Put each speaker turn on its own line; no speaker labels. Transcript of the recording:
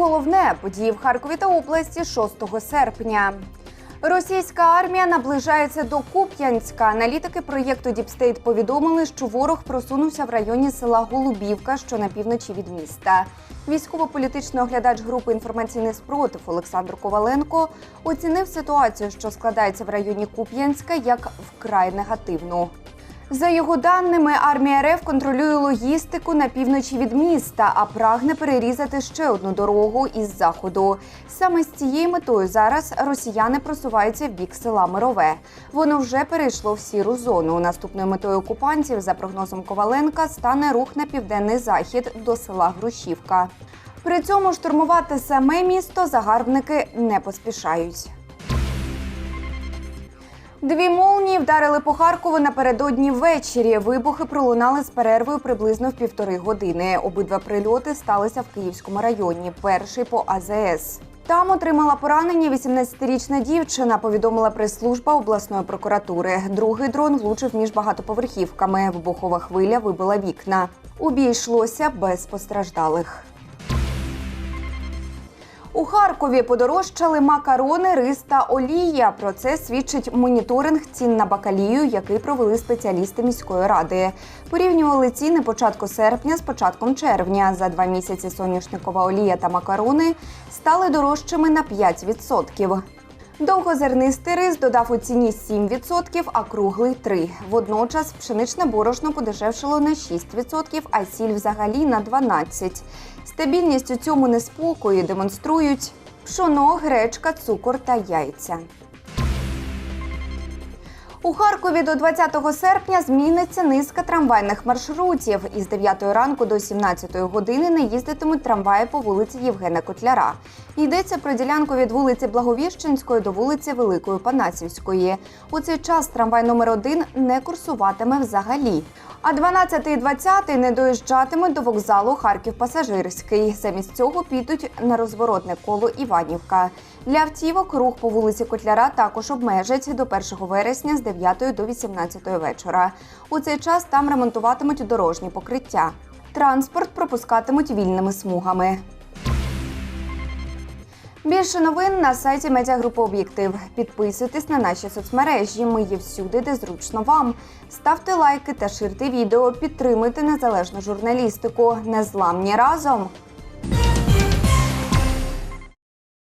головне події в Харкові та області 6 серпня. Російська армія наближається до Куп'янська. Аналітики проєкту Діпстейт повідомили, що ворог просунувся в районі села Голубівка, що на півночі від міста. Військово-політичний оглядач групи інформаційний спротив Олександр Коваленко оцінив ситуацію, що складається в районі Куп'янська, як вкрай негативну. За його даними, армія РФ контролює логістику на півночі від міста, а прагне перерізати ще одну дорогу із заходу. Саме з цією метою зараз росіяни просуваються в бік села Мирове. Воно вже перейшло в сіру зону. Наступною метою окупантів, за прогнозом Коваленка, стане рух на південний захід до села Грушівка. При цьому штурмувати саме місто загарбники не поспішають. Дві молнії вдарили по Харкову напередодні ввечері. Вибухи пролунали з перервою приблизно в півтори години. Обидва прильоти сталися в Київському районі. Перший по АЗС. Там отримала поранення 18-річна дівчина. Повідомила прес-служба обласної прокуратури. Другий дрон влучив між багатоповерхівками. Вибухова хвиля вибила вікна. У бій йшлося без постраждалих. У Харкові подорожчали макарони, рис та олія. Про це свідчить моніторинг цін на бакалію, який провели спеціалісти міської ради. Порівнювали ціни початку серпня з початком червня. За два місяці соняшникова олія та макарони стали дорожчими на 5%. Довгозернистий рис додав у ціні 7%, а круглий 3%. Водночас пшеничне борошно подешевшило на 6%, а сіль взагалі на 12%. Стабільність у цьому неспокої демонструють пшоно, гречка, цукор та яйця. У Харкові до 20 серпня зміниться низка трамвайних маршрутів. Із 9 ранку до 17 години не їздитимуть трамваї по вулиці Євгена Котляра. Йдеться про ділянку від вулиці Благовіщенської до вулиці Великої Панасівської. У цей час трамвай номер 1 не курсуватиме взагалі. А 12 і 20 не доїжджатимуть до вокзалу Харків Пасажирський. Замість цього підуть на розворотне коло Іванівка. Для автівок рух по вулиці Котляра також обмежать до 1 вересня з 9 до 18 вечора. У цей час там ремонтуватимуть дорожні покриття. Транспорт пропускатимуть вільними смугами. Більше новин на сайті медіагрупи Об'єктив. Підписуйтесь на наші соцмережі. Ми є всюди, де зручно вам. Ставте лайки та ширте відео. Підтримуйте незалежну журналістику. Незламні разом.